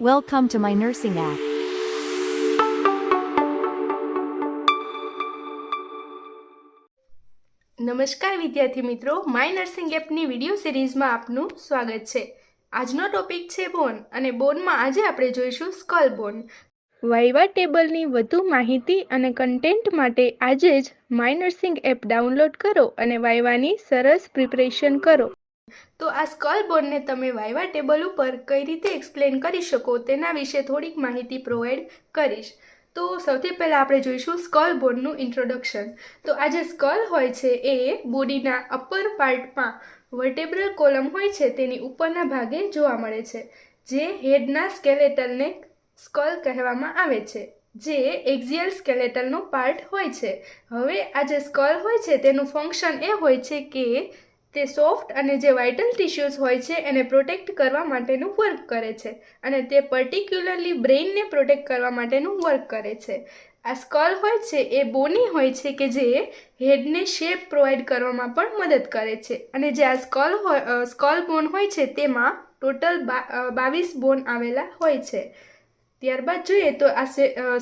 Welcome to my nursing app. નમસ્કાર વિદ્યાર્થી મિત્રો માય નર્સિંગ એપની વીડિયો સિરીઝમાં આપનું સ્વાગત છે. આજનો ટોપિક છે બોન અને બોનમાં આજે આપણે જોઈશું સ્કલ બોન વાઇવા ટેબલની વધુ માહિતી અને કન્ટેન્ટ માટે આજે જ માય નર્સિંગ એપ ડાઉનલોડ કરો અને વાઇવાની સરસ પ્રિપરેશન કરો. તો આ સ્કલ બોનને તમે વાયવા ટેબલ ઉપર કઈ રીતે એક્સપ્લેન કરી શકો તેના વિશે થોડીક માહિતી પ્રોવાઈડ કરીશ. તો સૌથી પહેલાં આપણે જોઈશું સ્કલ બોનનું ઇન્ટ્રોડક્શન. તો આ જે સ્કલ હોય છે એ બોડીના અપર પાર્ટમાં વર્ટેબ્રલ કોલમ હોય છે તેની ઉપરના ભાગે જોવા મળે છે, જે હેડના સ્કેલેટલને સ્કલ કહેવામાં આવે છે, જે એક્ઝિયલ સ્કેલેટલનો પાર્ટ હોય છે. હવે આ જે સ્કલ હોય છે તેનું ફંક્શન એ હોય છે કે તે સોફ્ટ અને જે વાઇટલ ટિશ્યુઝ હોય છે, એને પ્રોટેક્ટ કરવા માટેનું વર્ક કરે છે અને તે પર્ટિક્યુલરલી બ્રેઇનને પ્રોટેક્ટ કરવા માટેનું વર્ક કરે છે. આ સ્કલ હોય છે, એ બોની હોય છે કે જે હેડને શેપ પ્રોવાઈડ કરવામાં પણ મદદ કરે છે અને જે આ સ્કલ હોય સ્કલ બોન હોય છે, તેમાં ટોટલ બાવીસ બોન આવેલા હોય છે. ત્યારબાદ જોઈએ તો આ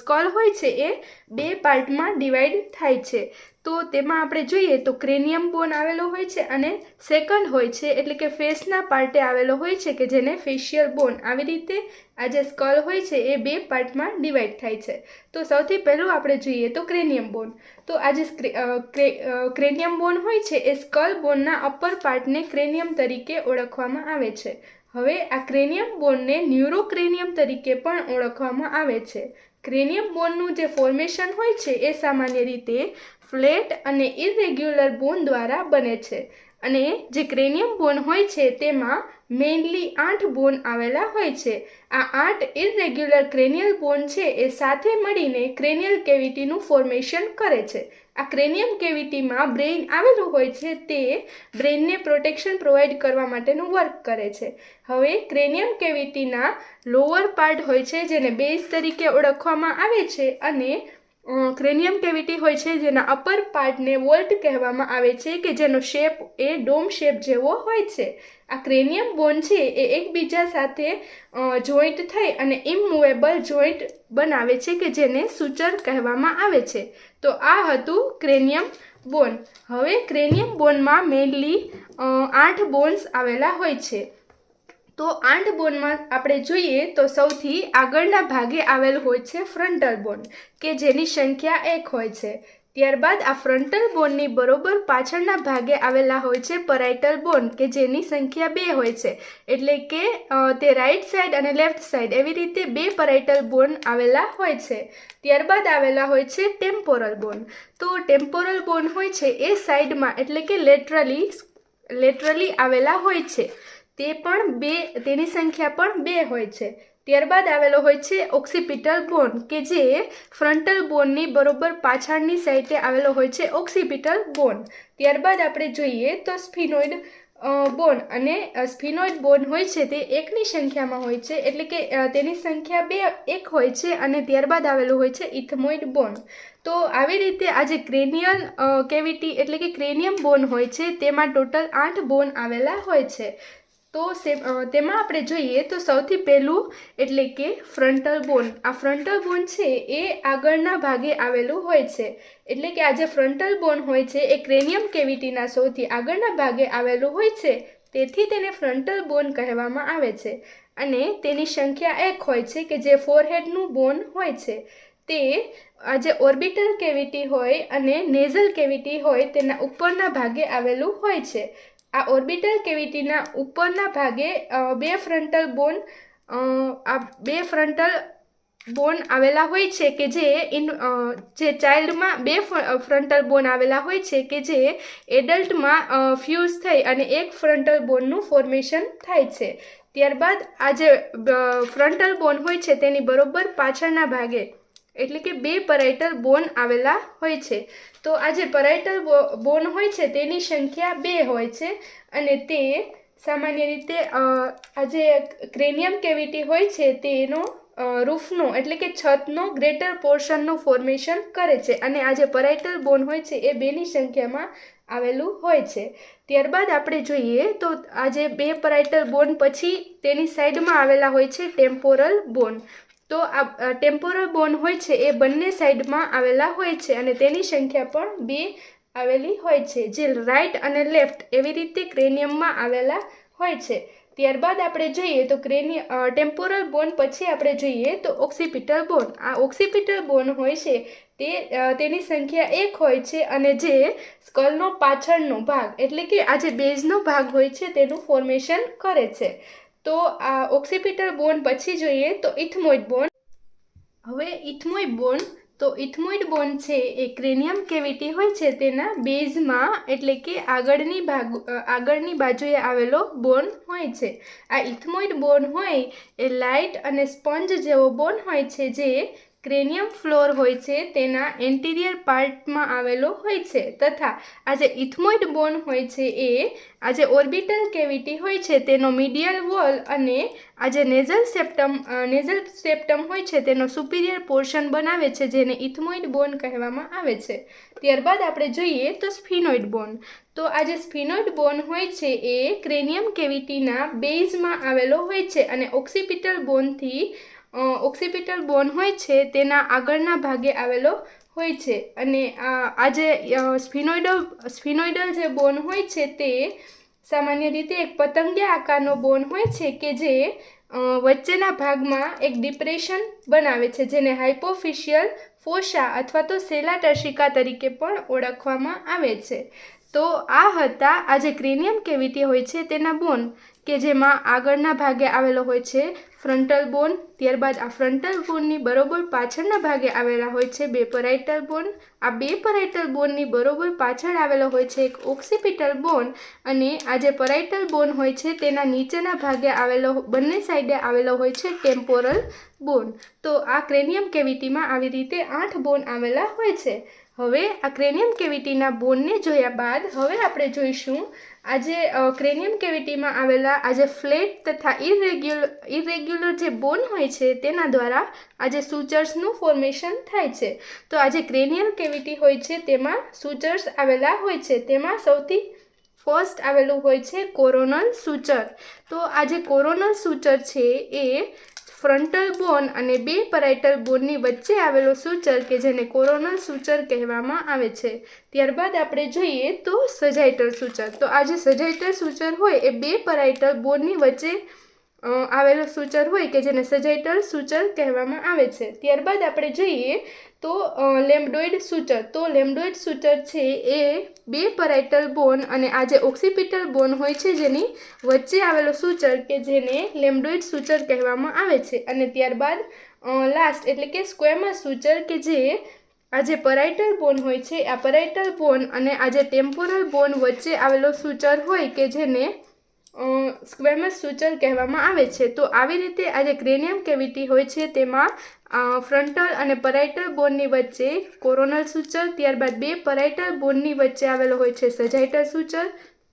સ્કલ હોય છે એ બે પાર્ટમાં ડિવાઈડ થાય છે. તો તેમાં આપણે જોઈએ તો ક્રેનિયમ બોન આવેલો હોય છે અને સેકન્ડ હોય છે, એટલે કે ફેસના પાર્ટે આવેલો હોય છે કે જેને ફેશિયલ બોન. આવી રીતે આ જે સ્કલ હોય છે એ બે પાર્ટમાં ડિવાઈડ થાય છે. તો સૌથી પહેલું આપણે જોઈએ તો ક્રેનિયમ બોન. તો આ જે ક્રેનિયમ બોન હોય છે એ સ્કલ બોનના અપર પાર્ટને ક્રેનિયમ તરીકે ઓળખવામાં આવે છે. હવે આ ક્રેનિયમ બોનને ન્યુરોક્રેનિયમ તરીકે પણ ઓળખવામાં આવે છે. ક્રેનિયમ બોનનું જે ફોર્મેશન હોય છે એ સામાન્ય રીતે ફ્લેટ અને ઇરેગ્યુલર બોન દ્વારા બને છે. અને જે ક્રેનિયમ બોન હોય છે, તેમાં મેઇનલી આઠ બોન આવેલા હોય છે. આ આઠ ઇરેગ્યુલર ક્રેનિયલ બોન છે, એ સાથે મળીને ક્રેનિયલ કેવિટીનું ફોર્મેશન કરે છે. આ ક્રેનિયમ કેવિટીમાં બ્રેઇન આવેલું હોય છે, તે બ્રેઇનને પ્રોટેક્શન પ્રોવાઈડ કરવા માટેનું વર્ક કરે છે. હવે ક્રેનિયમ કેવિટીના લોઅર પાર્ટ હોય છે, જેને બેઝ તરીકે ઓળખવામાં આવે છે અને ક્રેનિયમ કેવિટી હોય છે જેના અપર પાર્ટને વોલ્ટ કહેવામાં આવે છે કે જેનો શેપ એ ડોમ શેપ જેવો હોય છે. આ ક્રેનિયમ બોન છે એ એકબીજા સાથે જોઈન્ટ થઈ અને ઇમુવેબલ જોઈન્ટ બનાવે છે કે જેને સૂચર કહેવામાં આવે છે. તો આ હતું ક્રેનિયમ બોન હવે ક્રેનિયમ બોનમાં મેઇનલી આઠ બોન્સ આવેલા હોય છે. તો આઠ બોનમાં આપણે જોઈએ તો સૌથી આગળના ભાગે આવેલ હોય છે ફ્રન્ટલ બોન, કે જેની સંખ્યા એક હોય છે. ત્યારબાદ આ ફ્રન્ટલ બોનની બરોબર પાછળના ભાગે આવેલા હોય છે પરાઇટલ બોન, કે જેની સંખ્યા બે હોય છે. એટલે કે તે રાઈટ સાઈડ અને લેફ્ટ સાઈડ એવી રીતે બે પરાઇટલ બોન આવેલા હોય છે. ત્યારબાદ આવેલા હોય છે ટેમ્પોરલ બોન. તો ટેમ્પોરલ બોન હોય છે એ સાઈડમાં એટલે કે લેટરલી લેટરલી આવેલા હોય છે. તે પણ બે, તેની સંખ્યા પણ બે હોય છે. ત્યારબાદ આવેલો હોય છે ઓક્સિપિટલ બોન, કે જે ફ્રન્ટલ બોનની બરોબર પાછળની સાઈડે આવેલો હોય છે ઓક્સિપિટલ બોન. ત્યારબાદ આપણે જોઈએ તો સ્ફિનોઇડ બોન અને સ્ફિનોઇડ બોન હોય છે તે એકની સંખ્યામાં હોય છે, એટલે કે તેની સંખ્યા બે, એક હોય છે અને ત્યારબાદ આવેલું હોય છે ઇથમોઇડ બોન. તો આવી રીતે આ જે ક્રેનિયલ કેવિટી એટલે કે ક્રેનિયમ બોન હોય છે, તેમાં ટોટલ આઠ બોન આવેલા હોય છે. તો તેમાં આપણે જોઈએ તો સૌથી પહેલું એટલે કે ફ્રન્ટલ બોન આ ફ્રન્ટલ બોન છે એ આગળના ભાગે આવેલું હોય છે. એટલે કે આ જે ફ્રન્ટલ બોન હોય છે એ ક્રેનિયમ કેવિટીના સૌથી આગળના ભાગે આવેલું હોય છે. તેથી તેને ફ્રન્ટલ બોન કહેવામાં આવે છે. અને તેની સંખ્યા એક હોય છે કે જે ફોરહેડનું બોન હોય છે. તે આ જે ઓર્બિટલ કેવિટી હોય અને નેઝલ કેવિટી હોય તેના ઉપરના ભાગે આવેલું હોય છે. આ ઓર્બિટલ કેવિટીના ઉપરના ભાગે બે ફ્રન્ટલ બોન આ બે ફ્રન્ટલ બોન આવેલા હોય છે કે જે ઇન જે ચાઇલ્ડમાં બે ફ્રન્ટલ બોન આવેલા હોય છે કે જે એડલ્ટમાં ફ્યુઝ થઈ અને એક ફ્રન્ટલ બોનનું ફોર્મેશન થાય છે. ત્યારબાદ આ જે ફ્રન્ટલ બોન હોય છે તેની બરોબર પાછળના ભાગે એટલે કે બે પરાઇટલ બોન આવેલા હોય છે. તો આ જે પરાઇટલ બોન હોય છે તેની સંખ્યા બે હોય છે અને તે સામાન્ય રીતે આ જે ક્રેનિયમ કેવિટી હોય છે તેનો રૂફનો એટલે કે છતનો ગ્રેટર પોર્શનનું ફોર્મેશન કરે છે અને આ જે પરાઇટલ બોન હોય છે એ બેની સંખ્યામાં આવેલું હોય છે. ત્યારબાદ આપણે જોઈએ તો આ જે બે પરાઇટલ બોન પછી તેની સાઈડમાં આવેલા હોય છે ટેમ્પોરલ બોન. તો આ ટેમ્પોરલ બોન હોય છે એ બંને સાઈડમાં આવેલા હોય છે અને તેની સંખ્યા પણ બે આવેલી હોય છે, જે રાઈટ અને લેફ્ટ એવી રીતે ક્રેનિયમમાં આવેલા હોય છે. ત્યારબાદ આપણે જોઈએ તો ક્રેનિ ટેમ્પોરલ બોન પછી આપણે જોઈએ તો ઓક્સિપિટલ બોન આ ઓક્સિપિટલ બોન હોય છે તે તેની સંખ્યા એક હોય છે અને જે સ્કલનો પાછળનો ભાગ, એટલે કે આ જે બેઝનો ભાગ હોય છે તેનું ફોર્મેશન કરે છે. તો આ ઓક્સિપિટલ બોન પછી જોઈએ તો ઇથમોઇડ બોન હવે ઇથમોઇડ બોન તો ઇથમોઇડ બોન છે એ ક્રેનિયમ કેવિટી હોય છે તેના બેઝમાં, એટલે કે આગળની ભાગ આગળની બાજુએ આવેલો બોન હોય છે. આ ઇથમોઇડ બોન હોય એ લાઇટ અને સ્પંજ જેવો બોન હોય છે જે ક્રેનિયમ ફ્લોર હોય છે, તેના એન્ટિરિયર પાર્ટમાં આવેલો હોય છે, તથા આ જે ઇથમોઇડ બોન હોય છે એ આ જે ઓર્બિટલ કેવિટી હોય છે, તેનો મીડિયલ વોલ અને આ જે નેઝલ સેપ્ટમ નેઝલ સેપ્ટમ હોય છે, તેનો સુપિરિયર પોર્શન બનાવે છે, જેને ઇથમોઇડ બોન કહેવામાં આવે છે. ત્યારબાદ આપણે જોઈએ તો સ્ફિનોઇડ બોન. તો આ જે સ્ફિનોઇડ બોન હોય છે એ ક્રેનિયમ કેવિટીના બેઝમાં આવેલો હોય છે અને ઓક્સિપિટલ બોનથી ઓક્સિપિટલ બોન હોય છે તેના આગળના ભાગે આવેલો હોય છે. અને આ જે સ્ફિનોઇડલ સ્ફિનોઇડલ જે બોન હોય છે તે સામાન્ય રીતે એક પતંગિયા આકારનો બોન હોય છે કે જે વચ્ચેના ભાગમાં એક ડિપ્રેશન બનાવે છે, જેને હાઇપોફિશિયલ ફોશા અથવા તો સેલાટર્શિકા તરીકે પણ ઓળખવામાં આવે છે. તો આ હતા, આ જે ક્રેનિયમ કેવિટી હોય છે તેના બોન કે જેમાં આગળના ભાગે આવેલો હોય છે ફ્રન્ટલ બોન, ત્યારબાદ આ ફ્રન્ટલ બોનની બરોબર પાછળના ભાગે આવેલા હોય છે બે પરાઇટલ બોન. આ બે પરાઇટલ બોનની બરોબર પાછળ આવેલો હોય છે એક ઓક્સિપિટલ બોન અને આ જે પરાઇટલ બોન હોય છે તેના નીચેના ભાગે આવેલો બંને સાઈડે આવેલો હોય છે ટેમ્પોરલ બોન. તો આ ક્રેનિયમ કેવિટીમાં આવી રીતે આઠ બોન આવેલા હોય છે. હવે આ ક્રેનિયમ કેવિટીના બોનને જોયા બાદ હવે આપણે જોઈશું આજે ક્રેનિયમ કેવિટીમાં આવેલા આજે ફ્લેટ તથા ઇરેગ્યુલર ઇરેગ્યુલર જે બોન હોય છે તેના દ્વારા આજે સૂચર્સનું ફોર્મેશન થાય છે. તો આજે ક્રેનિયલ કેવિટી હોય છે તેમાં સૂચર્સ આવેલા હોય છે. તેમાં સૌથી ફર્સ્ટ આવેલું હોય છે કોરોનલ સૂચર. તો આ જે કોરોનલ સૂચર છે એ ફ્રન્ટલ બોન અને બે પરાઇટલ બોનની વચ્ચે આવેલો સૂચર કે જેને કોરોનલ સૂચર કહેવામાં આવે છે. ત્યારબાદ આપણે જોઈએ તો સજાઇટલ સૂચર. તો આ જે સજાઇટલ સૂચર હોય એ બે પરાઇટલ બોનની વચ્ચે આવેલો સૂચર હોય કે જેને સજાઇટલ સૂચર કહેવામાં આવે છે. ત્યારબાદ આપણે જોઈએ તો લેમ્ડોઇડ સૂચર. તો લેમ્બડોઇડ સૂચર છે એ બે પરાઇટલ બોન અને આ જે ઓક્સિપિટલ બોન હોય છે જેની વચ્ચે આવેલો સૂચર કે જેને લેમ્બડોઇડ સૂચર કહેવામાં આવે છે. અને ત્યારબાદ લાસ્ટ એટલે કે સ્ક્વેમસ સૂચર કે જે આ જે પરાઇટલ બોન હોય છે, આ પરાઇટલ બોન અને આ જે ટેમ્પોરલ બોન વચ્ચે આવેલો સૂચર હોય કે જેને સ્ક્વેમસ સૂચર કહેવામાં આવે છે. તો આવી રીતે આ જે ક્રેનિયમ કેવિટી હોય છે તેમાં ફ્રન્ટલ અને પરાઇટલ બોનની વચ્ચે કોરોનલ સૂચર ત્યારબાદ બે પરાઇટલ બોનની વચ્ચે આવેલો હોય છે સજાઇટલ સૂચર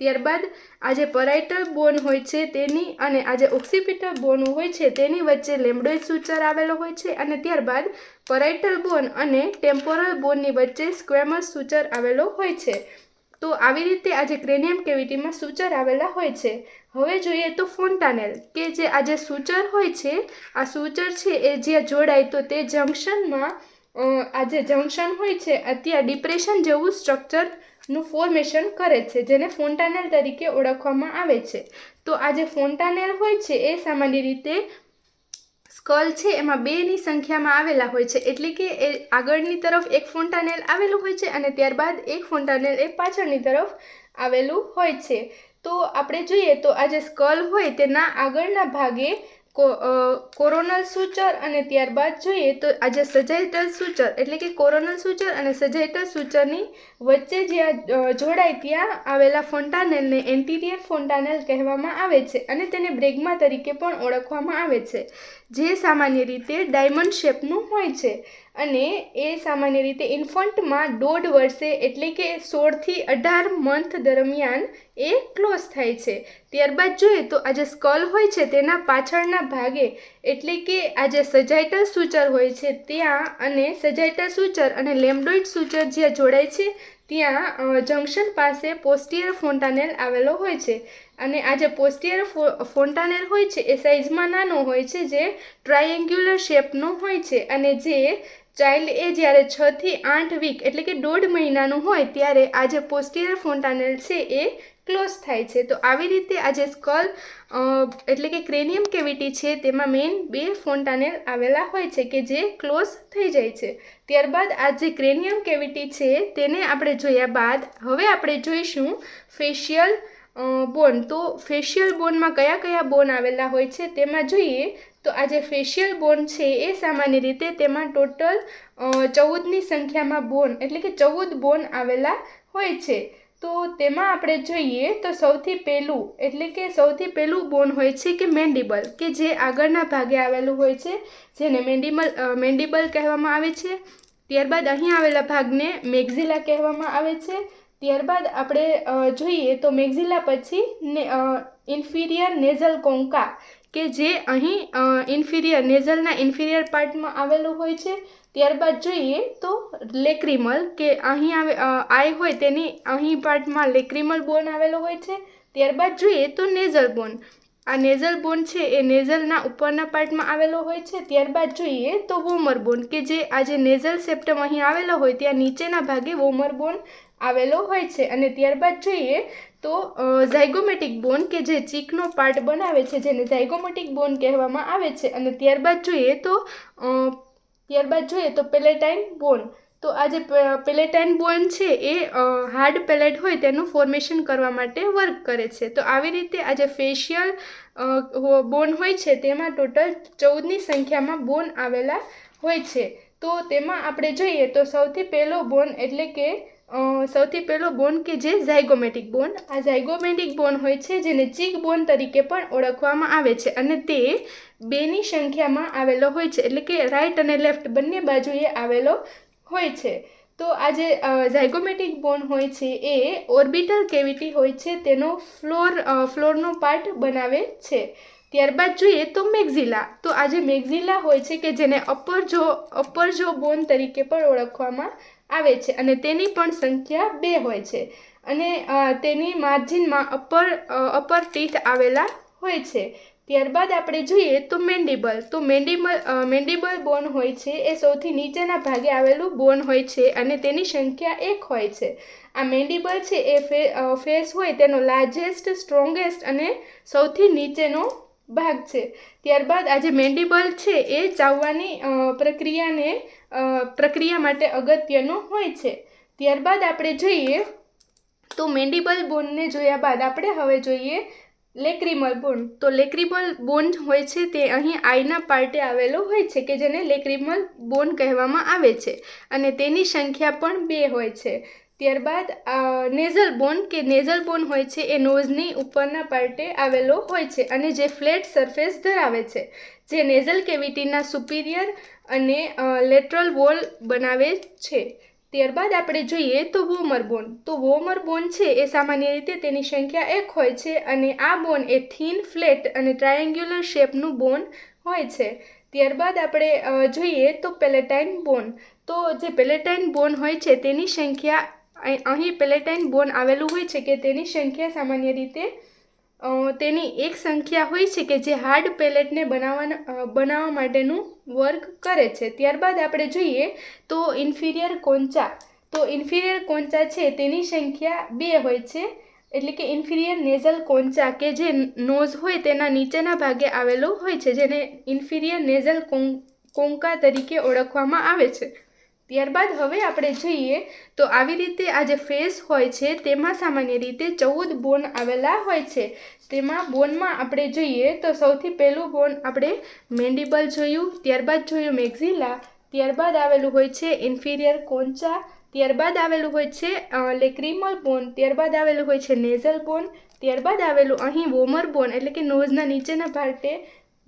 ત્યારબાદ આ જે પરાઇટલ બોન હોય છે તેની અને આ જે ઓક્સિપિટલ બોન હોય છે તેની વચ્ચે લેમ્બડોઇડ સૂચર આવેલો હોય છે અને ત્યારબાદ પરાઇટલ બોન અને ટેમ્પોરલ બોનની વચ્ચે સ્ક્વેમસ સૂચર આવેલો હોય છે. તો આવી રીતે આજે ક્રેનિયમ કેવિટીમાં સૂચર આવેલા હોય છે. હવે જોઈએ તો ફોન્ટાનેલ કે જે આ જે સૂચર હોય છે, આ સૂચર છે એ જ્યાં જોડાય તો તે જંક્શનમાં આ જે જંક્શન હોય છે ત્યાં ડિપ્રેશન જેવું સ્ટ્રક્ચરનું ફોર્મેશન કરે છે, જેને ફોન્ટાનેલ તરીકે ઓળખવામાં આવે છે. તો આ જે ફોન્ટાનેલ હોય છે એ સામાન્ય રીતે સ્કલ છે એમાં બેની સંખ્યામાં આવેલા હોય છે. એટલે કે એ આગળની તરફ એક ફોન્ટાનેલ આવેલું હોય છે અને ત્યારબાદ એક ફોન્ટાનેલ એ પાછળની તરફ આવેલું હોય છે. તો આપણે જોઈએ તો આ જે સ્કલ હોય તેના આગળના ભાગે કોરોનલ સૂચર અને ત્યારબાદ જોઈએ તો આજે સજાઇટલ સૂચર એટલે કે કોરોનલ સૂચર અને સજાઇટલ સૂચરની વચ્ચે જ્યાં જોડાય ત્યાં આવેલા ફોન્ટાનેલને એન્ટિરિયર ફોન્ટાનેલ કહેવામાં આવે છે અને તેને બ્રેગમા તરીકે પણ ઓળખવામાં આવે છે. જે સામાન્ય રીતે ડાયમંડ શેપનું હોય છે. અને એ સામાન્ય રીતે ઇન્ફન્ટમાં દોઢ વર્ષે એટલે કે સોળથી અઢાર મંથ દરમિયાન એ ક્લોઝ થાય છે. ત્યારબાદ જોઈએ તો આ જે સ્કલ હોય છે તેના પાછળના ભાગે એટલે કે આ જે સજાઇટલ સૂચર હોય છે ત્યાં અને સજાઇટલ સૂચર અને લેમ્ડોઇડ સૂચર જ્યાં જોડાય છે, ત્યાં જંક્શન પાસે પોસ્ટિયર ફોન્ટાનેલ આવેલો હોય છે. અને આ જે પોસ્ટિયર ફોન્ટાનેલ હોય છે એ સાઇઝમાં નાનો હોય છે, જે ટ્રાયેન્ગ્યુલર શેપનો હોય છે અને જે ચાઇલ્ડ એ જ્યારે છ થી આઠ વીક એટલે કે દોઢ મહિનાનું હોય ત્યારે આ જે પોસ્ટિયર ફોન્ટાનેલ છે એ ક્લોઝ થાય છે. તો આવી રીતે આ જે સ્કલ એટલે કે ક્રેનિયમ કેવિટી છે તેમાં મેઇન બે ફોન્ટાનેલ આવેલા હોય છે કે જે ક્લોઝ થઈ જાય છે. ત્યારબાદ આ જે ક્રેનિયમ કેવિટી છે તેને આપણે જોયા બાદ હવે આપણે જોઈશું ફેશિયલ બોન તો ફેશિયલ બોનમાં કયા કયા બોન આવેલા હોય છે તેમાં જોઈએ તો આ જે ફેશિયલ બોન છે એ સામાન્ય રીતે તેમાં ટોટલ ચૌદની સંખ્યામાં બોન એટલે કે ચૌદ બોન આવેલા હોય છે. તો તેમાં આપણે જોઈએ તો સૌથી પહેલું, એટલે કે સૌથી પહેલું બોન હોય છે કે મેન્ડિબલ કે જે આગળના ભાગે આવેલું હોય છે, જેને મેન્ડિબલ મેન્ડિબલ કહેવામાં આવે છે. ત્યારબાદ અહીં આવેલા ભાગને મેક્ઝિલા કહેવામાં આવે છે. ત્યારબાદ આપણે જોઈએ તો મેક્ઝિલા પછી ને ઇન્ફિરિયર નેઝલ કોંકા કે જે અહીં ઇન્ફિરિયર, નેઝલના ઇન્ફિરિયર પાર્ટમાં આવેલું હોય છે. ત્યારબાદ જોઈએ તો લેક્રિમલ કે અહીં આવે આઈ હોય તેની અહીં પાર્ટમાં લેક્રિમલ બોન આવેલો હોય છે. ત્યારબાદ જોઈએ તો નેઝલ બોન. આ નેઝલ બોન છે, એ નેઝલના ઉપરના પાર્ટમાં આવેલો હોય છે. ત્યારબાદ જોઈએ તો વોમર બોન કે જે આ જે નેઝલ સેપ્ટમ અહીં આવેલો હોય, ત્યાં નીચેના ભાગે વોમર બોન આવેલો હોય છે. અને ત્યારબાદ જોઈએ તો ઝાયગોમેટિક બોન કે જે ચીકનો પાર્ટ બનાવે છે, જેને ઝાયગોમેટિક બોન કહેવામાં આવે છે. અને ત્યારબાદ જોઈએ તો ત્યારબાદ જોઈએ તો પેલેટાઇન બોન તો આ જે પેલેટાઇન બોન છે એ હાર્ડ પેલેટ હોય તેનું ફોર્મેશન કરવા માટે વર્ક કરે છે. તો આવી રીતે આ જે ફેશિયલ બોન હોય છે તેમાં ટોટલ ચૌદની સંખ્યામાં બોન આવેલા હોય છે. તો તેમાં આપણે જોઈએ તો સૌથી પહેલો બોન એટલે કે સૌથી પહેલો બોન કે જે ઝાયગોમેટિક બોન. આ ઝાયગોમેટિક બોન હોય છે જેને ચીક બોન તરીકે પણ ઓળખવામાં આવે છે અને તે બેની સંખ્યામાં આવેલો હોય છે. એટલે કે રાઈટ અને લેફ્ટ બંને બાજુએ આવેલો હોય છે. તો આ જે ઝાયગોમેટિક બોન હોય છે એ ઓર્બિટલ કેવિટી હોય છે, તેનો ફ્લોર ફ્લોરનો પાર્ટ બનાવે છે. ત્યારબાદ જોઈએ તો મેક્ઝિલા તો આ જે મેક્ઝિલા હોય છે કે જેને અપર જો અપર જો બોન તરીકે પણ ઓળખવામાં આવે છે અને તેની પણ સંખ્યા બે હોય છે. અને તેની માર્જિનમાં અપર અપર ટીથ આવેલા હોય છે. ત્યારબાદ આપણે જોઈએ તો મેન્ડિબલ તો મેન્ડિબલ મેન્ડિબલ બોન હોય છે, એ સૌથી નીચેના ભાગે આવેલું બોન હોય છે અને તેની સંખ્યા એક હોય છે. આ મેન્ડિબલ છે, એ ફેસ હોય તેનો લાર્જેસ્ટ, સ્ટ્રોંગેસ્ટ અને સૌથી નીચેનો ભાગ છે. ત્યારબાદ આ જે મેન્ડિબલ છે, એ ચાવવાની પ્રક્રિયાને પ્રક્રિયા માટે અગત્યનો હોય છે. ત્યારબાદ આપણે જોઈએ તો મેન્ડિબલ બોનને જોયા બાદ આપણે હવે જોઈએ લેક્રિમલ બોન્ડ તો લેક્રિમલ બોન્ડ હોય છે તે અહીં આઈના પાર્ટે આવેલો હોય છે કે જેને લેક્રિમલ બોન્ડ કહેવામાં આવે છે. અને તેની સંખ્યા પણ બે હોય છે. ત્યારબાદ નેઝલ બોન કે નેઝલ બોન હોય છે એ નોઝની ઉપરના પાર્ટે આવેલો હોય છે અને જે ફ્લેટ સરફેસ ધરાવે છે. જે નેઝલ કેવિટીના સુપિરિયર અને લેટરલ વોલ બનાવે છે. ત્યારબાદ આપણે જોઈએ તો વોમર બોન. તો વોમર બોન છે એ સામાન્ય રીતે તેની સંખ્યા એક હોય છે અને આ બોન એ થીન ફ્લેટ અને ટ્રાયેન્ગ્યુલર શેપનું બોન હોય છે. ત્યારબાદ આપણે જોઈએ તો પેલેટાઇન બોન. તો જે પેલેટાઇન બોન હોય છે તેની સંખ્યા, અહીં પેલેટાઇન બોન આવેલું હોય છે કે તેની સંખ્યા સામાન્ય રીતે તેની એક સંખ્યા હોય છે કે જે હાર્ડ પેલેટને બનાવવાના બનાવવા માટેનું વર્ક કરે છે. ત્યારબાદ આપણે જોઈએ તો ઇન્ફિરિયર કોંચા. તો ઇન્ફિરિયર કોંચા છે તેની સંખ્યા બે હોય છે. એટલે કે ઇન્ફિરિયર નેઝલ કોંચા કે જે નોઝ હોય તેના નીચેના ભાગે આવેલો હોય છે, જેને ઇન્ફિરિયર નેઝલ કોંકા તરીકે ઓળખવામાં આવે છે. ત્યારબાદ હવે આપણે જોઈએ તો આવી રીતે આ જે ફેસ હોય છે, તેમાં સામાન્ય રીતે ચૌદ બોન આવેલા હોય છે. તેમાં બોનમાં આપણે જોઈએ તો સૌથી પહેલું બોન આપણે મેન્ડિબલ જોયું, ત્યારબાદ જોયું મેક્ઝિલા, ત્યારબાદ આવેલું હોય છે ઇન્ફિરિયર કોંચા ત્યારબાદ આવેલું હોય છે લેક્રિમલ બોન, ત્યારબાદ આવેલું હોય છે નેઝલ બોન, ત્યારબાદ આવેલું અહીં વોમર બોન એટલે કે નોઝના નીચેના પાર્ટે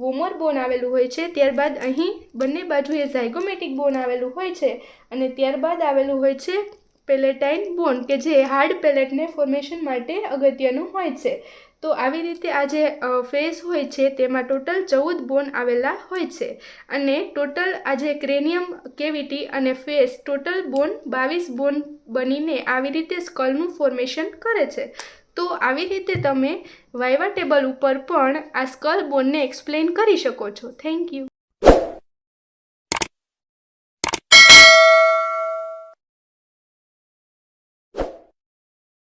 વોમર બોન આવેલું હોય છે. ત્યારબાદ અહીં બંને બાજુએ ઝાયગોમેટિક બોન આવેલું હોય છે અને ત્યારબાદ આવેલું હોય છે પેલેટાઇન બોન કે જે હાર્ડ પેલેટને ફોર્મેશન માટે અગત્યનું હોય છે. તો આવી રીતે આ જે ફેસ હોય છે તેમાં ટોટલ ચૌદ બોન આવેલા હોય છે અને ટોટલ આ જે ક્રેનિયમ કેવિટી અને ફેસ ટોટલ બોન બાવીસ બોન બનીને આવી રીતે સ્કલનું ફોર્મેશન કરે છે. તો આવી રીતે તમે વાઇવા ટેબલ ઉપર પણ આ સ્કલ બોનને એક્સપ્લેન કરી શકો છો. Thank you